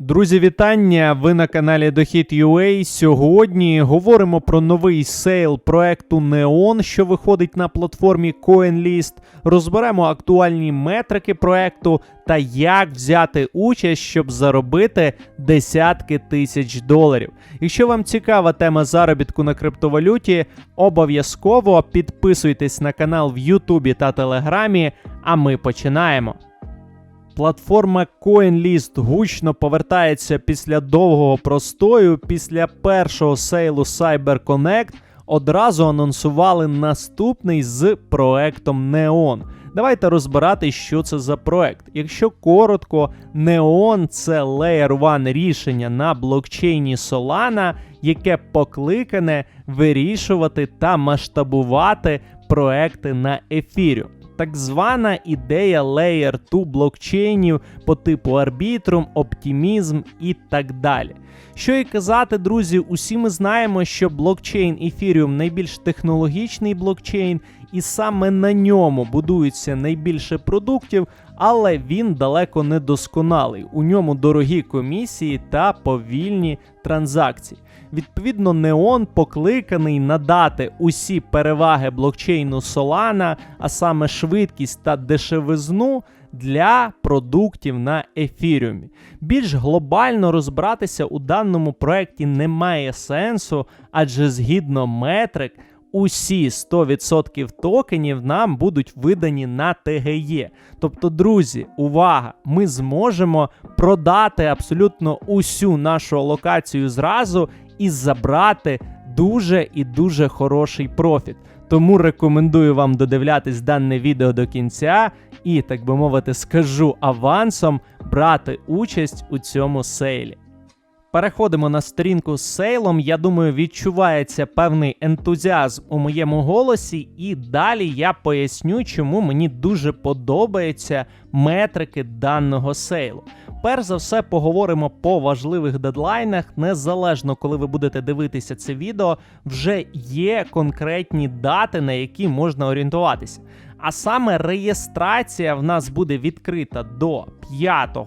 Друзі, вітання! Ви на каналі Дохід.ua. Сьогодні говоримо про новий сейл проекту Neon, що виходить на платформі CoinList. Розберемо актуальні метрики проекту та як взяти участь, щоб заробити десятки тисяч доларів. Якщо вам цікава тема заробітку на криптовалюті, обов'язково підписуйтесь на канал в Ютубі та Телеграмі. А ми починаємо. Платформа CoinList гучно повертається після довгого простою. Після першого сейлу CyberConnect одразу анонсували наступний з проектом Neon. Давайте розбирати, що це за проект. Якщо коротко, Neon – це Layer 1 рішення на блокчейні Solana, яке покликане вирішувати та масштабувати проекти на Ethereum так звана ідея Layer 2 блокчейнів по типу Arbitrum, Optimism і так далі. Що і казати, друзі, усі ми знаємо, що блокчейн Ethereum найбільш технологічний блокчейн, і саме на ньому будується найбільше продуктів, але він далеко не досконалий. У ньому дорогі комісії та повільні транзакції. Відповідно, Neon покликаний надати усі переваги блокчейну Solana, а саме швидкість та дешевизну для продуктів на ефіріумі. Більш глобально розбиратися у даному проєкті немає сенсу, адже згідно метрик. Усі 100% токенів нам будуть видані на ТГЄ. Тобто, друзі, увага! Ми зможемо продати абсолютно усю нашу алокацію зразу і забрати дуже і дуже хороший профіт. Тому рекомендую вам додивлятись дане відео до кінця і, так би мовити, скажу авансом брати участь у цьому сейлі. Переходимо на сторінку з сейлом. Я думаю, відчувається певний ентузіазм у моєму голосі, і далі я поясню, чому мені дуже подобаються метрики даного сейлу. Перш за все, поговоримо по важливих дедлайнах. Незалежно, коли ви будете дивитися це відео, вже є конкретні дати, на які можна орієнтуватися. А саме реєстрація в нас буде відкрита до 5,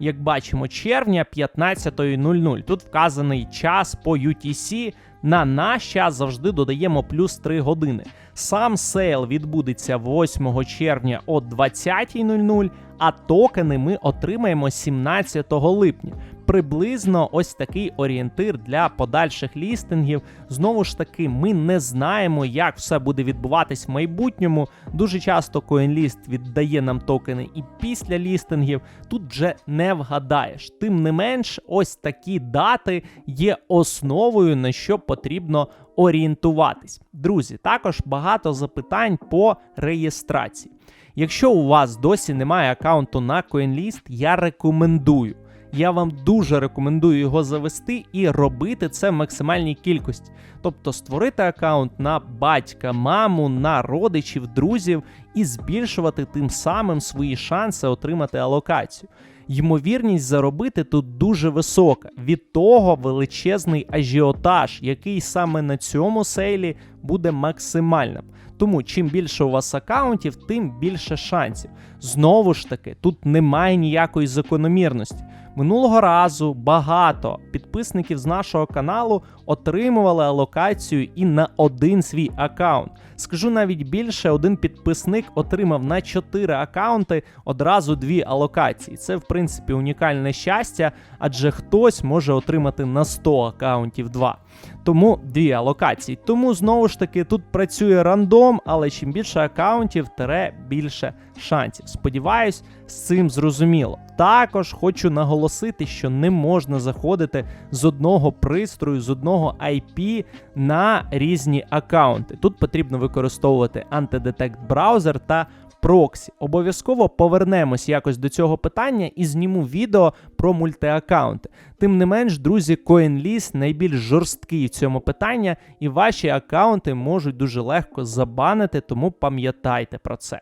як бачимо, червня 15.00. Тут вказаний час по UTC. На наш час завжди додаємо плюс 3 години. Сам сейл відбудеться 8 червня о 20.00, а токени ми отримаємо 17 липня. Приблизно ось такий орієнтир для подальших лістингів. Знову ж таки, ми не знаємо, як все буде відбуватись в майбутньому. Дуже часто CoinList віддає нам токени і після лістингів. Тут вже не вгадаєш. Тим не менш, ось такі дати є основою, на що потрібно орієнтуватись. Друзі, також багато запитань по реєстрації. Якщо у вас досі немає аккаунту на CoinList, я рекомендую. Я вам дуже рекомендую його завести і робити це в максимальній кількості. Тобто створити аккаунт на батька, маму, на родичів, друзів і збільшувати тим самим свої шанси отримати алокацію. Ймовірність заробити тут дуже висока. Від того величезний ажіотаж, який саме на цьому сейлі буде максимальним. Тому чим більше у вас аккаунтів, тим більше шансів. Знову ж таки, тут немає ніякої закономірності. Минулого разу багато підписників з нашого каналу отримували алокацію і на один свій аккаунт. Скажу навіть більше, один підписник отримав на 4 аккаунти одразу дві алокації. Це, в принципі, унікальне щастя, адже хтось може отримати на 100 аккаунтів 2. Тому дві алокації. Тому знову ж таки тут працює рандом, але чим більше аккаунтів, тере більше шансів. Сподіваюсь, з цим зрозуміло. Також хочу наголосити, що не можна заходити з одного пристрою, з одного IP на різні аккаунти. Тут потрібно використовувати антидетект браузер та проксі. Обов'язково повернемось якось до цього питання і зніму відео про мультиаккаунти. Тим не менш, друзі, CoinList найбільш жорсткий в цьому питанні, і ваші аккаунти можуть дуже легко забанити, тому пам'ятайте про це.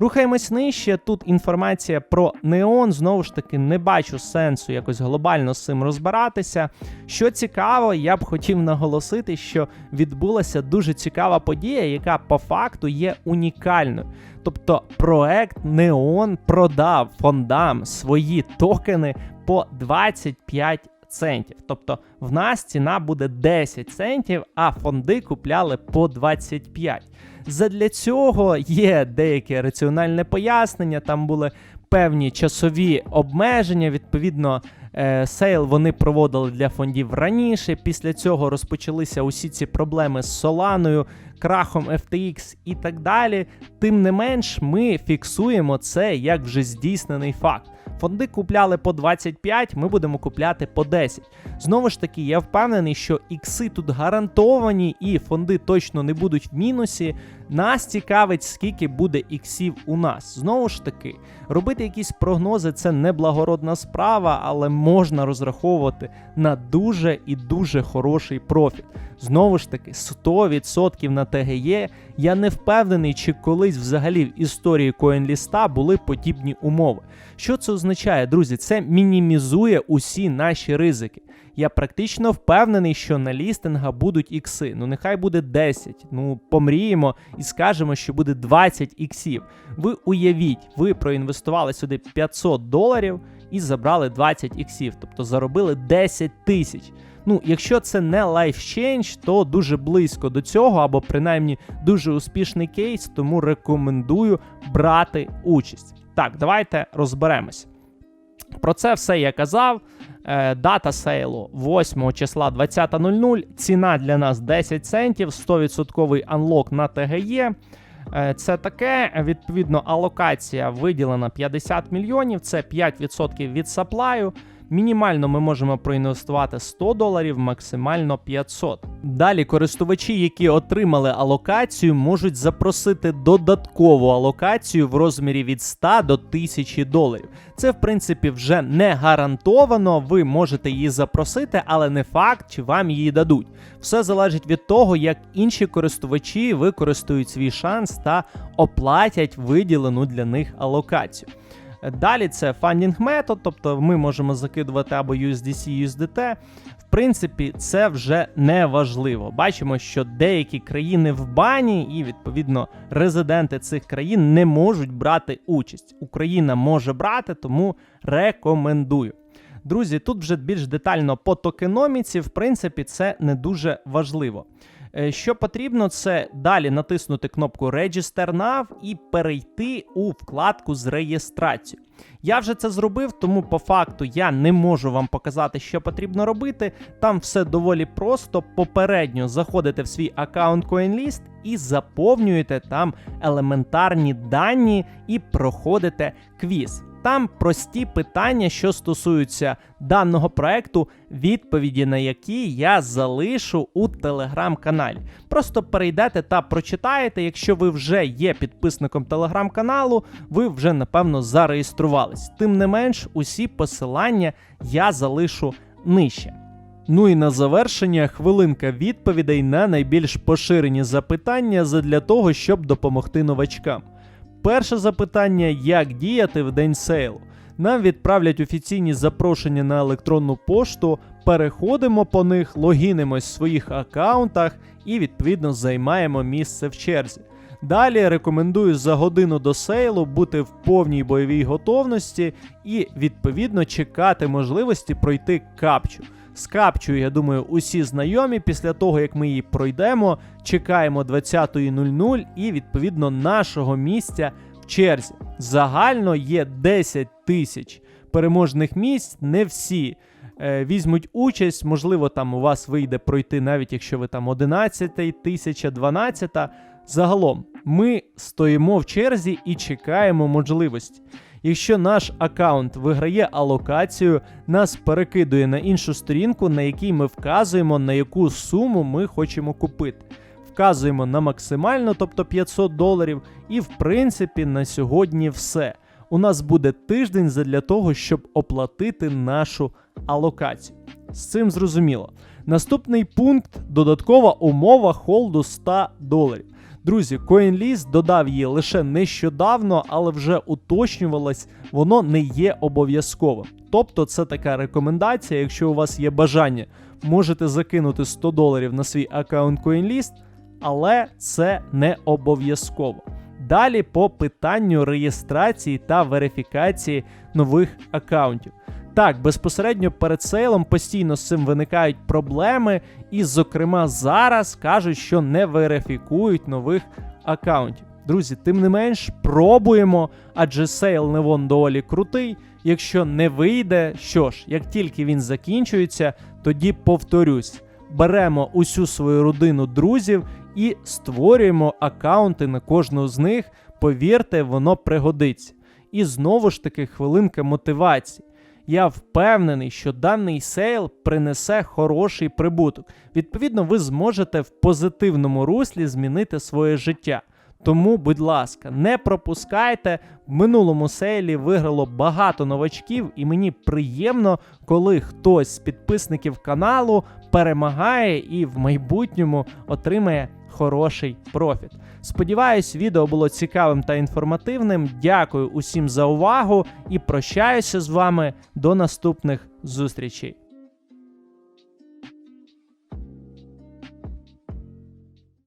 Рухаємось нижче. Тут інформація про Неон. Знову ж таки, не бачу сенсу якось глобально з цим розбиратися. Що цікаво, я б хотів наголосити, що відбулася дуже цікава подія, яка по факту є унікальною. Тобто проект Неон продав фондам свої токени по 25 центів. Тобто в нас ціна буде 10 центів, а фонди купляли по 25. Задля цього є деяке раціональне пояснення. Там були певні часові обмеження. Відповідно, е, сейл вони проводили для фондів раніше. Після цього розпочалися усі ці проблеми з Соланою, крахом FTX і так далі. Тим не менш, ми фіксуємо це як вже здійснений факт. Фонди купляли по 25, ми будемо купляти по 10. Знову ж таки, я впевнений, що ікси тут гарантовані і фонди точно не будуть в мінусі. Нас цікавить, скільки буде іксів у нас. Знову ж таки, робити якісь прогнози це не благородна справа, але можна розраховувати на дуже і дуже хороший профіт. Знову ж таки, 100% на ТГЄ. Я не впевнений, чи колись взагалі в історії CoinList були подібні умови. Що це означає, друзі? Це мінімізує усі наші ризики. Я практично впевнений, що на лістинга будуть ікси. Ну нехай буде 10. Ну помріємо і скажемо, що буде 20 іксів. Ви уявіть, ви проінвестували сюди 500 доларів і забрали 20 іксів, тобто заробили 10 тисяч. Ну, якщо це не LifeChange, то дуже близько до цього, або принаймні дуже успішний кейс, тому рекомендую брати участь. Так, давайте розберемось. Про це все я казав. Е, дата сейлу 8 числа 20.00. Ціна для нас 10 центів, 100% анлок на ТГЄ. Е, це таке, відповідно, алокація виділена 50 мільйонів, це 5% від саплаю. Мінімально ми можемо проінвестувати 100 доларів, максимально 500. Далі користувачі, які отримали алокацію, можуть запросити додаткову алокацію в розмірі від 100 до 1000 доларів. Це, в принципі, вже не гарантовано. Ви можете її запросити, але не факт, чи вам її дадуть. Все залежить від того, як інші користувачі використають свій шанс та оплатять виділену для них алокацію. Далі це фандінг метод, тобто ми можемо закидувати або USDC, USDT. В принципі, це вже не важливо. Бачимо, що деякі країни в бані, і відповідно резиденти цих країн не можуть брати участь. Україна може брати, тому рекомендую. Друзі, тут вже більш детально по токеноміці, в принципі, це не дуже важливо. Е, що потрібно, це далі натиснути кнопку Register Now і перейти у вкладку з реєстрацією. Я вже це зробив, тому по факту я не можу вам показати, що потрібно робити. Там все доволі просто. Попередньо заходите в свій аккаунт CoinList і заповнюєте там елементарні дані і проходите квіз. Там прості питання, що стосуються даного проекту, відповіді на які я залишу у телеграм-каналі. Просто перейдете та прочитаєте. Якщо ви вже є підписником телеграм-каналу, ви вже напевно зареєструвались. Тим не менш, усі посилання я залишу нижче. Ну і на завершення хвилинка відповідей на найбільш поширені запитання задля того, щоб допомогти новачкам. Перше запитання: як діяти в день сейлу? Нам відправлять офіційні запрошення на електронну пошту, переходимо по них, логінимось в своїх аккаунтах і відповідно займаємо місце в черзі. Далі рекомендую за годину до сейлу бути в повній бойовій готовності і відповідно чекати можливості пройти капчу. З капчою, я думаю, усі знайомі. Після того, як ми її пройдемо, чекаємо 20.00 і відповідно нашого місця в черзі. Загально є 10 тисяч переможних місць, не всі. Е, візьмуть участь, можливо, там у вас вийде пройти, навіть якщо ви там 11 тисяча, 12. Загалом, ми стоїмо в черзі і чекаємо можливості. Якщо наш аккаунт виграє алокацію, нас перекидує на іншу сторінку, на якій ми вказуємо, на яку суму ми хочемо купити. Вказуємо на максимально, тобто 500 доларів, і в принципі на сьогодні все. У нас буде тиждень для того, щоб оплатити нашу алокацію. З цим зрозуміло. Наступний пункт додаткова умова холду 100 доларів. Друзі, CoinList додав її лише нещодавно, але вже уточнювалось, воно не є обов'язковим. Тобто, це така рекомендація, якщо у вас є бажання, можете закинути 100 доларів на свій аккаунт CoinList, але це не обов'язково. Далі по питанню реєстрації та верифікації нових аккаунтів. Так, безпосередньо перед сейлом постійно з цим виникають проблеми, і, зокрема, зараз кажуть, що не верифікують нових аккаунтів. Друзі, тим не менш, пробуємо, адже сейл не вон доволі крутий. Якщо не вийде, що ж, як тільки він закінчується, тоді повторюсь, беремо усю свою родину друзів і створюємо аккаунти на кожного з них. Повірте, воно пригодиться. І знову ж таки, хвилинка мотивації. Я впевнений, що даний сейл принесе хороший прибуток. Відповідно, ви зможете в позитивному руслі змінити своє життя. Тому, будь ласка, не пропускайте. В минулому сейлі виграло багато новачків, і мені приємно, коли хтось з підписників каналу перемагає і в майбутньому отримає хороший профіт. Сподіваюсь, відео було цікавим та інформативним. Дякую усім за увагу і прощаюся з вами до наступних зустрічей.